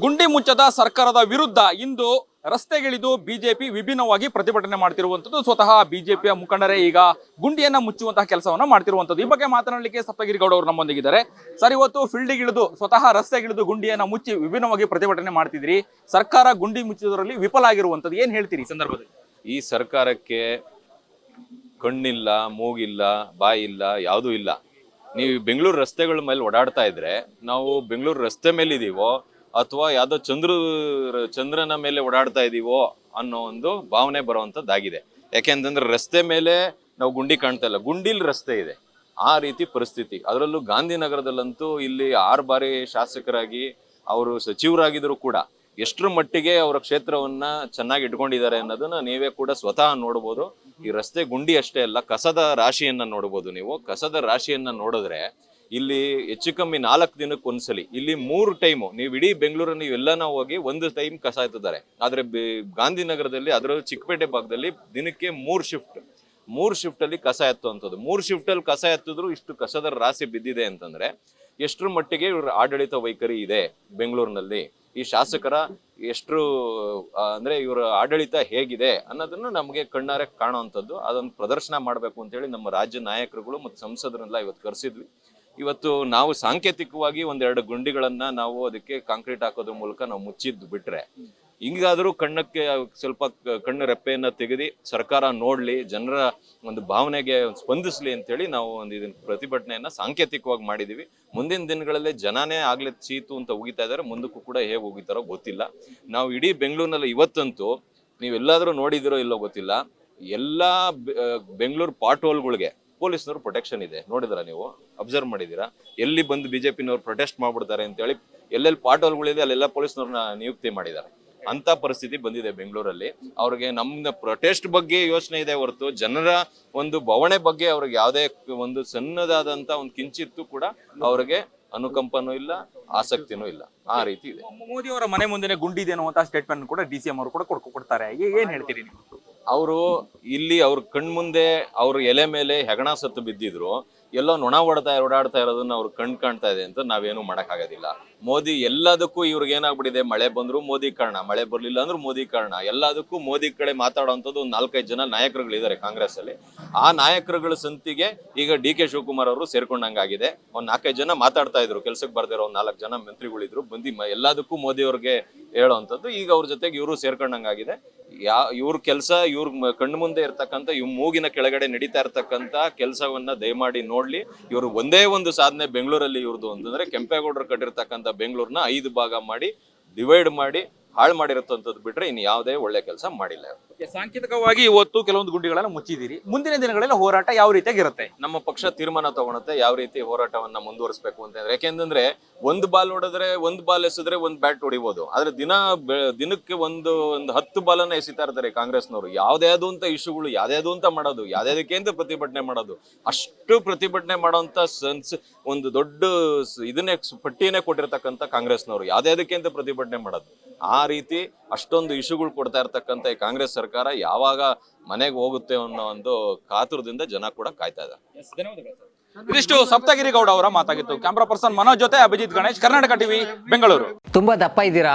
ಗುಂಡಿ ಮುಚ್ಚದ ಸರ್ಕಾರದ ವಿರುದ್ಧ ಇಂದು ರಸ್ತೆಗಿಳಿದು ಬಿಜೆಪಿ ವಿಭಿನ್ನವಾಗಿ ಪ್ರತಿಭಟನೆ ಮಾಡ್ತಿರುವಂತದ್ದು ಸ್ವತಃ ಬಿಜೆಪಿಯ ಮುಖಂಡರೇ ಈಗ ಗುಂಡಿಯನ್ನ ಮುಚ್ಚುವಂತಹ ಕೆಲಸವನ್ನ ಮಾಡ್ತಿರುವಂಥದ್ದು. ಈ ಬಗ್ಗೆ ಮಾತನಾಡಲಿಕ್ಕೆ ಸಪ್ತಗಿರಿ ಗೌಡ ಅವರು ನಮ್ಮೊಂದಿಗಿದ್ದಾರೆ. ಸರ್, ಇವತ್ತು ಫೀಲ್ಡಿಗಿಳಿದು, ಸ್ವತಃ ರಸ್ತೆಗಿಳಿದು ಗುಂಡಿಯನ್ನ ಮುಚ್ಚಿ ವಿಭಿನ್ನವಾಗಿ ಪ್ರತಿಭಟನೆ ಮಾಡ್ತಿದ್ರಿ ಸರ್ಕಾರ ಗುಂಡಿ ಮುಚ್ಚುವುದರಲ್ಲಿ ವಿಫಲ ಆಗಿರುವಂತದ್ದು ಏನ್ ಹೇಳ್ತೀರಿ ಸಂದರ್ಭದಲ್ಲಿ? ಈ ಸರ್ಕಾರಕ್ಕೆ ಕಣ್ಣಿಲ್ಲ, ಮೂಗಿಲ್ಲ ಬಾಯಿ ಇಲ್ಲ ಯಾವುದೂ ಇಲ್ಲ. ನೀವು ಬೆಂಗಳೂರು ರಸ್ತೆಗಳ ಮೇಲೆ ಓಡಾಡ್ತಾ ಇದ್ರೆ, ನಾವು ಬೆಂಗಳೂರು ರಸ್ತೆ ಮೇಲಿದ್ದೀವೋ ಅಥವಾ ಯಾವುದೋ ಚಂದ್ರ, ಚಂದ್ರನ ಮೇಲೆ ಓಡಾಡ್ತಾ ಇದ್ದೀವೋ ಅನ್ನೋ ಒಂದು ಭಾವನೆ ಬರುವಂಥದ್ದಾಗಿದೆ ಯಾಕೆಂತಂದ್ರೆ ರಸ್ತೆ ಮೇಲೆ ನಾವು ಗುಂಡಿ ಕಾಣ್ತಾ ಇಲ್ಲ. ಗುಂಡಿಲಿ ರಸ್ತೆ ಇದೆ. ಆ ರೀತಿ ಪರಿಸ್ಥಿತಿ. ಅದರಲ್ಲೂ ಗಾಂಧಿನಗರದಲ್ಲಂತೂ ಇಲ್ಲಿ ಆರು ಬಾರಿ ಶಾಸಕರಾಗಿ ಅವರು ಸಚಿವರಾಗಿದ್ರು ಕೂಡ ಎಷ್ಟರ ಮಟ್ಟಿಗೆ ಅವರ ಕ್ಷೇತ್ರವನ್ನ ಚೆನ್ನಾಗಿ ಇಟ್ಕೊಂಡಿದ್ದಾರೆ ಅನ್ನೋದನ್ನ ನೀವೇ ಕೂಡ ಸ್ವತಃ ನೋಡ್ಬೋದು. ಈ ರಸ್ತೆ ಗುಂಡಿ ಅಷ್ಟೇ ಅಲ್ಲ, ಕಸದ ರಾಶಿಯನ್ನ ನೋಡ್ಬೋದು ನೀವು. ಕಸದ ರಾಶಿಯನ್ನ ನೋಡಿದ್ರೆ ಇಲ್ಲಿ ಹೆಚ್ಚು ಕಮ್ಮಿ ನಾಲ್ಕು ದಿನಕ್ಕೆ ಒಂದ್ಸಲಿ. ಇಲ್ಲಿ ಮೂರು ಟೈಮು ನೀವು ಇಡೀ ಬೆಂಗಳೂರಲ್ಲಿ ನಾವು ಹೋಗಿ ಒಂದು ಟೈಮ್ ಕಸ ಎತ್ತಿದ್ದಾರೆ. ಆದರೆ ಗಾಂಧಿನಗರದಲ್ಲಿ, ಅದರಲ್ಲೂ ಚಿಕ್ಕಪೇಟೆ ಭಾಗದಲ್ಲಿ ದಿನಕ್ಕೆ ಮೂರು ಶಿಫ್ಟ್ ಮೂರು ಶಿಫ್ಟ್ ಅಲ್ಲಿ ಕಸ ಎತ್ತುವಂಥದ್ದು. ಮೂರು ಶಿಫ್ಟ್ ಅಲ್ಲಿ ಕಸ ಎತ್ತಿದ್ರು ಇಷ್ಟು ಕಸದ ರಾಶಿ ಬಿದ್ದಿದೆ ಅಂತಂದ್ರೆ ಎಷ್ಟರ ಮಟ್ಟಿಗೆ ಇವ್ರ ಆಡಳಿತ ವೈಖರಿ ಇದೆ ಬೆಂಗಳೂರಿನಲ್ಲಿ? ಈ ಶಾಸಕರ ಎಷ್ಟು ಅಂದರೆ ಅಂದ್ರೆ ಇವರ ಆಡಳಿತ ಹೇಗಿದೆ ಅನ್ನೋದನ್ನು ನಮಗೆ ಕಣ್ಣಾರೆ ಕಾಣುವಂಥದ್ದು. ಅದೊಂದು ಪ್ರದರ್ಶನ ಮಾಡಬೇಕು ಅಂತೇಳಿ ನಮ್ಮ ರಾಜ್ಯ ನಾಯಕರುಗಳು ಮತ್ತು ಸಂಸದರನ್ನೆಲ್ಲ ಇವತ್ತು ಕರೆಸಿದ್ವಿ. ಇವತ್ತು ನಾವು ಸಾಂಕೇತಿಕವಾಗಿ ಒಂದೆರಡು ಗುಂಡಿಗಳನ್ನ ನಾವು ಅದಕ್ಕೆ ಕಾಂಕ್ರೀಟ್ ಹಾಕೋದ್ರ ಮೂಲಕ ನಾವು ಮುಚ್ಚಿದ್ದು ಬಿಟ್ರೆ, ಹಿಂಗಾದರೂ ಕಣ್ಣಕ್ಕೆ ಸ್ವಲ್ಪ ಕಣ್ಣು ರೆಪ್ಪೆಯನ್ನ ತೆಗೆದು ಸರ್ಕಾರ ನೋಡ್ಲಿ, ಜನರ ಒಂದು ಭಾವನೆಗೆ ಸ್ಪಂದಿಸ್ಲಿ ಅಂತೇಳಿ ನಾವು ಒಂದು ಇದನ್ನ ಪ್ರತಿಭಟನೆಯನ್ನ ಸಾಂಕೇತಿಕವಾಗಿ ಮಾಡಿದೀವಿ. ಮುಂದಿನ ದಿನಗಳಲ್ಲಿ ಜನನೇ ಆಗ್ಲೇ ಚೀತು ಅಂತ ಉಗಿತಾ ಇದ್ದಾರೆ. ಮುಂದಕ್ಕೂ ಕೂಡ ಹೇಗೆ ಉಗಿತಾರೋ ಗೊತ್ತಿಲ್ಲ. ನಾವು ಇಡೀ ಬೆಂಗಳೂರಿನಲ್ಲಿ ಇವತ್ತಂತೂ ನೀವೆಲ್ಲಾದರೂ ನೋಡಿದಿರೋ ಇಲ್ಲೋ ಗೊತ್ತಿಲ್ಲ. ಎಲ್ಲಾ ಬೆಂಗಳೂರು ಪಾಟ್ ಹೋಲ್ಗಳಿಗೆ ಪೊಲೀಸ್ನವ್ರು ಪ್ರೊಟೆಕ್ಷನ್ ಇದೆ. ನೋಡಿದ್ರ ನೀವು? ಅಬ್ಸರ್ವ್ ಮಾಡಿದೀರಾ ಎಲ್ಲಿ ಬಂದು ಬಿಜೆಪಿನವ್ರು ಪ್ರೊಟೆಸ್ಟ್ ಮಾಡ್ಬಿಡ್ತಾರೆ ಅಂತೇಳಿ ಎಲ್ಲೆಲ್ಲಿ ಪಾಟೋಲ್ಗಳಿದೆ ಅಲ್ಲೆಲ್ಲ ಪೊಲೀಸ್ನವ್ರನ್ನ ನಿಯುಕ್ತಿ ಮಾಡಿದ್ದಾರೆ. ಅಂತ ಪರಿಸ್ಥಿತಿ ಬಂದಿದೆ ಬೆಂಗಳೂರಲ್ಲಿ. ಅವ್ರಿಗೆ ನಮ್ಮ ಪ್ರೊಟೆಸ್ಟ್ ಬಗ್ಗೆ ಯೋಚನೆ ಇದೆ ಹೊರತು, ಜನರ ಒಂದು ಬವಣೆ ಬಗ್ಗೆ ಅವ್ರಿಗೆ ಯಾವುದೇ ಒಂದು ಸಣ್ಣದಾದಂತ ಒಂದು ಕಿಂಚಿತ್ತು ಕೂಡ ಅವ್ರಿಗೆ ಅನುಕಂಪನೂ ಇಲ್ಲ, ಆಸಕ್ತಿನೂ ಇಲ್ಲ. ಆ ರೀತಿ ಇದೆ. ಮೋದಿ ಅವರ ಮನೆ ಮುಂದೆ ಗುಂಡಿದೆ ಅನ್ನುವಂತ ಸ್ಟೇಟ್ಮೆಂಟ್ ಕೂಡ ಡಿ ಸಿ ಎಂ ಅವರು ಕೂಡ ಕೊಡ್ಕೊಡ್ತಾರೆ ಏನ್ ಹೇಳ್ತೀರಿ ನೀವು? ಅವರು ಇಲ್ಲಿ ಅವ್ರ ಕಣ್ಮುಂದೆ ಅವ್ರ ಎಲೆ ಮೇಲೆ ಹೆಗಣ ಸತ್ತು ಬಿದ್ದಿದ್ರು, ಎಲ್ಲೋ ನೊಣ ಹೊಡ್ತಾ ಓಡಾಡ್ತಾ ಇರೋದನ್ನ ಅವ್ರು ಕಣ್ ಕಾಣ್ತಾ ಇದೆ ಅಂತ ನಾವೇನು ಮಾಡಕ್ಕಾಗೋದಿಲ್ಲ. ಮೋದಿ ಎಲ್ಲದಕ್ಕೂ ಇವ್ರಿಗೆ ಏನಾಗ್ಬಿಟ್ಟಿದೆ? ಮಳೆ ಬಂದ್ರು ಮೋದಿ ಕಾರಣ, ಮಳೆ ಬರ್ಲಿಲ್ಲ ಅಂದ್ರು ಮೋದಿ ಕಾರಣ. ಎಲ್ಲದಕ್ಕೂ ಮೋದಿ ಕಡೆ ಮಾತಾಡುವಂಥದ್ದು ಒಂದು ನಾಲ್ಕೈದು ಜನ ನಾಯಕರುಗಳಿದ್ದಾರೆ ಕಾಂಗ್ರೆಸ್ ಅಲ್ಲಿ ಆ ನಾಯಕರುಗಳ ಸಂತಿಗೆ ಈಗ ಡಿ ಕೆ ಶಿವಕುಮಾರ್ ಅವರು ಸೇರ್ಕೊಂಡಂಗಾಗಿದೆ. ಒಂದ್ ನಾಲ್ಕೈದು ಜನ ಮಾತಾಡ್ತಾ ಇದ್ರು. ಕೆಲ್ಸಕ್ಕೆ ಬರ್ದಿರೋ ಒಂದ್ ನಾಲ್ಕು ಜನ ಮಂತ್ರಿಗಳಿದ್ರು. ಬಂದಿ ಎಲ್ಲದಕ್ಕೂ ಮೋದಿ ಅವ್ರಿಗೆ ಹೇಳೋವಂಥದ್ದು ಈಗ ಅವ್ರ ಜೊತೆಗೆ ಇವರು ಸೇರ್ಕೊಂಡಂಗಾಗಿದೆ. ಯಾ, ಇವ್ರ ಕೆಲಸ, ಇವ್ರ ಕಣ್ಣು ಮುಂದೆ ಇರ್ತಕ್ಕಂಥ, ಇವ್ ಮೂಗಿನ ಕೆಳಗಡೆ ನಡೀತಾ ಇರ್ತಕ್ಕಂಥ ಕೆಲಸವನ್ನ ದಯಮಾಡಿ ನೋಡ್ಲಿ. ಇವರು ಒಂದೇ ಒಂದು ಸಾಧನೆ ಬೆಂಗಳೂರಲ್ಲಿ ಇವ್ರದ್ದು ಅಂತಂದ್ರೆ ಕೆಂಪೇಗೌಡರು ಕಟ್ಟಿರ್ತಕ್ಕಂಥ ಬೆಂಗಳೂರನ್ನ ಐದು ಭಾಗ ಮಾಡಿ ಡಿವೈಡ್ ಮಾಡಿ ಹಾಳು ಮಾಡಿರತ್ತಂಥದ್ದು ಬಿಟ್ರೆ ಇನ್ನು ಯಾವುದೇ ಒಳ್ಳೆ ಕೆಲಸ ಮಾಡಿಲ್ಲ. ಸಾಂಕೇತಿಕವಾಗಿ ಇವತ್ತು ಕೆಲವೊಂದು ಗುಂಡಿಗಳನ್ನು ಮುಚ್ಚಿದ್ದೀರಿ. ಮುಂದಿನ ದಿನಗಳಲ್ಲಿ ಹೋರಾಟ ಯಾವ ರೀತಿಯಾಗಿರುತ್ತೆ? ನಮ್ಮ ಪಕ್ಷ ತೀರ್ಮಾನ ತಗೊಳುತ್ತೆ ಯಾವ ರೀತಿ ಹೋರಾಟವನ್ನ ಮುಂದುವರಿಸಬೇಕು ಅಂತಂದ್ರೆ ಯಾಕೆಂದ್ರೆ ಒಂದು ಬಾಲ್ ನೋಡಿದ್ರೆ ಒಂದು ಬಾಲ್ ಎಸಿದ್ರೆ ಒಂದು ಬ್ಯಾಟ್ ಹೊಡಿಬೋದು. ಆದ್ರೆ ದಿನ ದಿನಕ್ಕೆ ಒಂದು ಒಂದು ಹತ್ತು ಬಾಲನ್ನ ಎಸಿತಾ ಇರ್ತಾರೆ ಕಾಂಗ್ರೆಸ್ನವರು. ಯಾವ್ದ್ಯಾವ್ದು ಅಂತ ಇಶ್ಯೂಗಳು ಯಾವ್ದ್ಯಾವ್ದು ಅಂತ ಮಾಡೋದು ಯಾವ್ದ್ಯಾವ್ದಕ್ಕೆ ಅಂತ ಪ್ರತಿಭಟನೆ ಮಾಡೋದು. ಅಷ್ಟು ಪ್ರತಿಭಟನೆ ಮಾಡೋಂಥ ಸನ್ಸ್ ಒಂದು ದೊಡ್ಡ ಇದನ್ನೇ ಪಟ್ಟಿಯನ್ನೇ ಕೊಟ್ಟಿರ್ತಕ್ಕಂಥ ಕಾಂಗ್ರೆಸ್ನವರು. ಯಾವ್ದ್ಯಾವ್ದಕ್ಕೆ ಅಂತ ಪ್ರತಿಭಟನೆ ಮಾಡೋದು. ಆ ರೀತಿ ಅಷ್ಟೊಂದು ಇಶ್ಯೂಗಳು ಕೊಡ್ತಾ ಇರ್ತಕ್ಕಂಥ ಈ ಕಾಂಗ್ರೆಸ್ ಸರ್ಕಾರ ಯಾವಾಗ ಮನೆಗೆ ಹೋಗುತ್ತೆ ಅನ್ನೋ ಒಂದು ಕಾತುರದಿಂದ ಜನ ಕೂಡ ಕಾಯ್ತಾ ಇದ್ದಾರೆ. ಇದಿಷ್ಟು ಸಪ್ತಗಿರಿ ಗೌಡ ಅವರ ಮಾತಾಗಿತ್ತು. ಕ್ಯಾಮ್ರಾ ಪರ್ಸನ್ ಮನೋಜ್ ಜೊತೆ ಅಭಿಜಿತ್ ಗಣೇಶ್ ಕರ್ನಾಟಕ ಟಿವಿ ಬೆಂಗಳೂರು. ತುಂಬಾ ದಪ್ಪ ಇದ್ದೀರಾ?